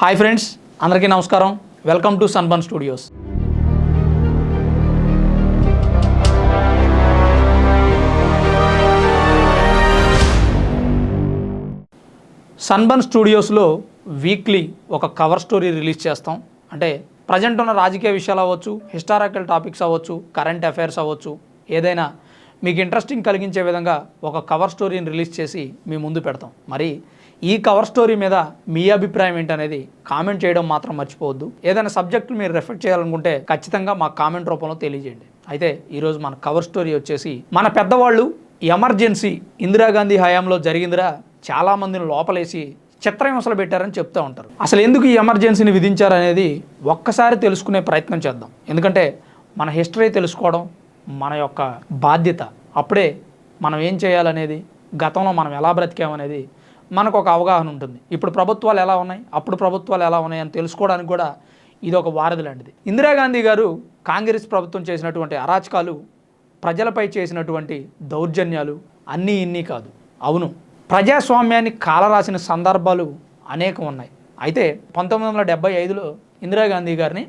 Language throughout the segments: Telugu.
హాయ్ ఫ్రెండ్స్ అందరికీ నమస్కారం. Welcome to Sunburn studios Sunburn స్టూడియోస్లో weekly ఒక కవర్ స్టోరీ రిలీజ్ చేస్తాం. అంటే ప్రజెంట్ ఉన్న రాజకీయ విషయాలు అవ్వచ్చు హిస్టారికల్ టాపిక్స్ అవ్వచ్చు కరెంట్ అఫైర్స్ అవ్వచ్చు ఏదైనా మీకు ఇంట్రెస్టింగ్ కలిగించే విధంగా ఒక కవర్ స్టోరీని రిలీజ్ చేసి మీ ముందు పెడతాం. మరి ఈ కవర్ స్టోరీ మీద మీ అభిప్రాయం ఏంటనేది కామెంట్ చేయడం మాత్రం మర్చిపోవద్దు. ఏదైనా సబ్జెక్టులు మీరు రెఫర్ చేయాలనుకుంటే ఖచ్చితంగా మా కామెంట్ రూపంలో తెలియజేయండి. అయితే ఈరోజు మన కవర్ స్టోరీ వచ్చేసి మన పెద్దవాళ్ళు ఎమర్జెన్సీ ఇందిరాగాంధీ హయాంలో జరిగిందిరా. చాలామందిని లోపలేసి చిత్రహింసలు పెట్టారని చెప్తూ ఉంటారు. అసలు ఎందుకు ఈ ఎమర్జెన్సీని విధించారనేది ఒక్కసారి తెలుసుకునే ప్రయత్నం చేద్దాం. ఎందుకంటే మన హిస్టరీ తెలుసుకోవడం మన యొక్క బాధ్యత. అప్పుడే మనం ఏం చేయాలనేది? గతంలో మనం ఎలా బ్రతికామనేది మనకు ఒక అవగాహన ఉంటుంది. ఇప్పుడు ప్రభుత్వాలు ఎలా ఉన్నాయి? అప్పుడు ప్రభుత్వాలు ఎలా ఉన్నాయి అని తెలుసుకోవడానికి కూడా ఇది ఒక వారధి లాంటిది. ఇందిరాగాంధీ గారు కాంగ్రెస్ ప్రభుత్వం చేసినటువంటి అరాచకాలు ప్రజలపై చేసినటువంటి దౌర్జన్యాలు అన్నీ ఇన్నీ కాదు. అవును ప్రజాస్వామ్యాన్ని కాలరాసిన సందర్భాలు అనేకం ఉన్నాయి. అయితే పంతొమ్మిది వందల డెబ్బై ఐదులో ఇందిరాగాంధీ గారిని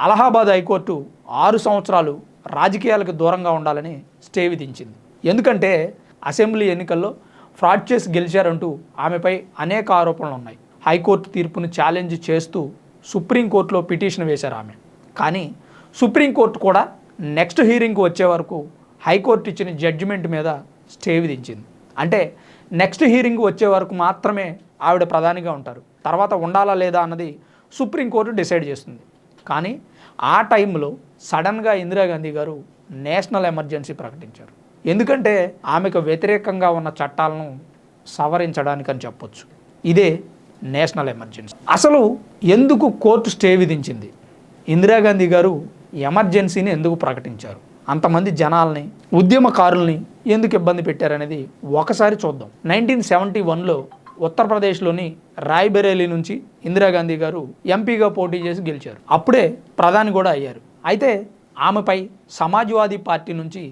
అలహాబాద్ హైకోర్టు ఆరు సంవత్సరాలు రాజకీయాలకు దూరంగా ఉండాలని స్టే విధించింది. ఎందుకంటే అసెంబ్లీ ఎన్నికల్లో ఫ్రాడ్ చేసి గెలిచారంటూ ఆమెపై అనేక ఆరోపణలు ఉన్నాయి. హైకోర్టు తీర్పును ఛాలెంజ్ చేస్తూ సుప్రీంకోర్టులో పిటిషన్ వేశారు ఆమె. కానీ సుప్రీంకోర్టు కూడా నెక్స్ట్ హీరింగ్కి వచ్చే వరకు హైకోర్టు ఇచ్చిన జడ్జిమెంట్ మీద స్టే విధించింది. అంటే నెక్స్ట్ హీరింగ్ వచ్చే వరకు మాత్రమే ఆవిడ ప్రధానిగా ఉంటారు. తర్వాత ఉండాలా లేదా అన్నది సుప్రీంకోర్టు డిసైడ్ చేస్తుంది. కానీ ఆ టైంలో సడన్గా ఇందిరాగాంధీ గారు నేషనల్ ఎమర్జెన్సీ ప్రకటించారు. ఎందుకంటే ఆమెకు వ్యతిరేకంగా ఉన్న చట్టాలను సవరించడానికి అని చెప్పొచ్చు. ఇదే నేషనల్ ఎమర్జెన్సీ. అసలు ఎందుకు కోర్టు స్టే విధించింది? ఇందిరాగాంధీ గారు ఎమర్జెన్సీని ఎందుకు ప్రకటించారు? అంతమంది జనాల్ని ఉద్యమకారుల్ని ఎందుకు ఇబ్బంది పెట్టారనేది ఒకసారి చూద్దాం. నైన్టీన్ సెవెంటీ వన్లో ఉత్తరప్రదేశ్లోని రాయ్బరేలీ నుంచి ఇందిరాగాంధీ గారు ఎంపీగా పోటీ చేసి గెలిచారు. అప్పుడే ప్రధాని కూడా అయ్యారు. అయితే ఆమెపై సమాజ్వాదీ పార్టీ నుంచి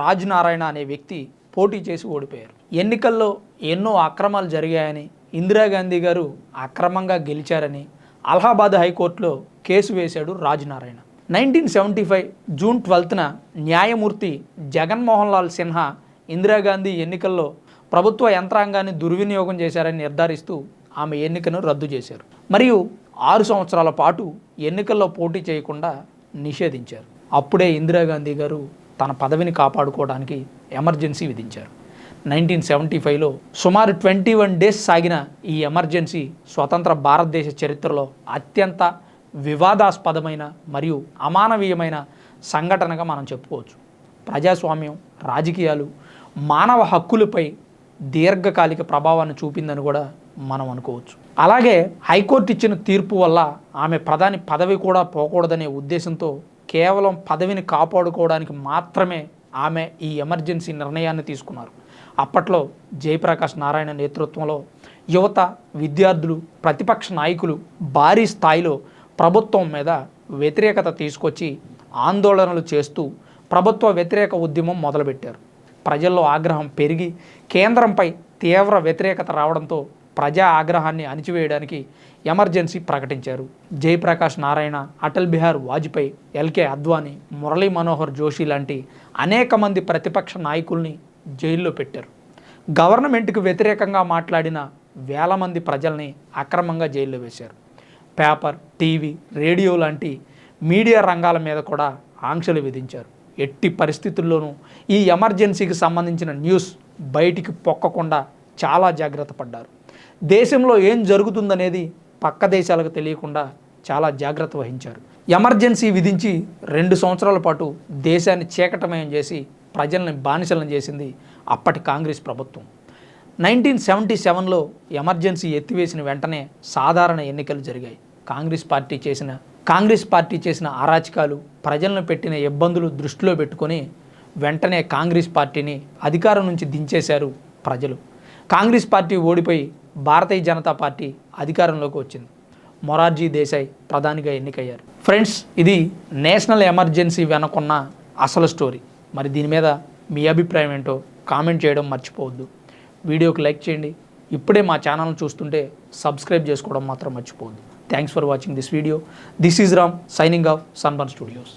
రాజ్ నారాయణ అనే వ్యక్తి పోటీ చేసి ఓడిపోయారు. ఎన్నికల్లో ఎన్నో అక్రమాలు జరిగాయని ఇందిరాగాంధీ గారు అక్రమంగా గెలిచారని అలహాబాద్ హైకోర్టులో కేసు వేశాడు Raj Narain nineteen seventy five June ట్వెల్త్న న్యాయమూర్తి జగన్మోహన్ లాల్ సిన్హా ఇందిరాగాంధీ ఎన్నికల్లో ప్రభుత్వ యంత్రాంగాన్ని దుర్వినియోగం చేశారని నిర్ధారిస్తూ ఆమె ఎన్నికను రద్దు చేశారు. మరియు ఆరు సంవత్సరాల పాటు ఎన్నికల్లో పోటీ చేయకుండా నిషేధించారు. అప్పుడే ఇందిరాగాంధీ గారు తన పదవిని కాపాడుకోవడానికి ఎమర్జెన్సీ విధించారు. నైన్టీన్ సెవెంటీ ఫైవ్లో సుమారు ట్వంటీ వన్ డేస్ సాగిన ఈ ఎమర్జెన్సీ స్వతంత్ర భారతదేశ చరిత్రలో అత్యంత వివాదాస్పదమైన మరియు అమానవీయమైన సంఘటనగా మనం చెప్పుకోవచ్చు. ప్రజాస్వామ్యం రాజకీయాలు మానవ హక్కులపై దీర్ఘకాలిక ప్రభావాన్ని చూపిందని కూడా మనం అనుకోవచ్చు. అలాగే హైకోర్టు ఇచ్చిన తీర్పు వల్ల ఆమె ప్రధాని పదవి కూడా పోకూడదనే ఉద్దేశంతో కేవలం పదవిని కాపాడుకోవడానికి మాత్రమే ఆమె ఈ ఎమర్జెన్సీ నిర్ణయాన్ని తీసుకున్నారు. అప్పట్లో జయప్రకాష్ నారాయణ నేతృత్వంలో యువత విద్యార్థులు ప్రతిపక్ష నాయకులు భారీ స్థాయిలో ప్రభుత్వం మీద వ్యతిరేకత తీసుకొచ్చి ఆందోళనలు చేస్తూ ప్రభుత్వ వ్యతిరేక ఉద్యమం మొదలుపెట్టారు. ప్రజల్లో ఆగ్రహం పెరిగి కేంద్రంపై తీవ్ర వ్యతిరేకత రావడంతో ప్రజా ఆగ్రహాన్ని అణిచివేయడానికి ఎమర్జెన్సీ ప్రకటించారు. జయప్రకాష్ నారాయణ అటల్ బిహార్ వాజ్పేయి ఎల్కే అద్వానీ మురళీ మనోహర్ జోషి లాంటి అనేక మంది ప్రతిపక్ష నాయకుల్ని జైల్లో పెట్టారు. గవర్నమెంట్కు వ్యతిరేకంగా మాట్లాడిన వేల మంది ప్రజల్ని అక్రమంగా జైల్లో వేశారు. పేపర్ టీవీ రేడియో లాంటి మీడియా రంగాల మీద కూడా ఆంక్షలు విధించారు. ఎట్టి పరిస్థితుల్లోనూ ఈ ఎమర్జెన్సీకి సంబంధించిన న్యూస్ బయటికి పొక్కకుండా చాలా జాగ్రత్త పడ్డారు. దేశంలో ఏం జరుగుతుందనేది పక్క దేశాలకు తెలియకుండా చాలా జాగ్రత్త వహించారు. ఎమర్జెన్సీ విధించి రెండు సంవత్సరాల పాటు దేశాన్ని చీకటమయం చేసి ప్రజల్ని బానిసలను చేసింది అప్పటి కాంగ్రెస్ ప్రభుత్వం. నైన్టీన్ సెవెంటీ సెవెన్లో ఎమర్జెన్సీ ఎత్తివేసిన వెంటనే సాధారణ ఎన్నికలు జరిగాయి. కాంగ్రెస్ పార్టీ చేసిన కాంగ్రెస్ పార్టీ చేసిన అరాచకాలు ప్రజలను పెట్టిన ఇబ్బందులు దృష్టిలో పెట్టుకొని వెంటనే కాంగ్రెస్ పార్టీని అధికారం నుంచి దించేశారు ప్రజలు. కాంగ్రెస్ పార్టీ ఓడిపోయి భారతీయ జనతా పార్టీ అధికారంలోకి వచ్చింది. మొరార్జీ దేశాయ్ ప్రధానిగా ఎన్నికయ్యారు. ఫ్రెండ్స్ ఇది నేషనల్ ఎమర్జెన్సీ వెనకున్న అసలు స్టోరీ. మరి దీని మీద మీ అభిప్రాయం ఏంటో కామెంట్ చేయడం మర్చిపోవద్దు. వీడియోకి లైక్ చేయండి. ఇప్పుడే మా ఛానల్ చూస్తుంటే సబ్స్క్రైబ్ చేసుకోవడం మాత్రం మర్చిపోవద్దు. Thanks for watching this video. This is Ram signing off Sunburn Studios.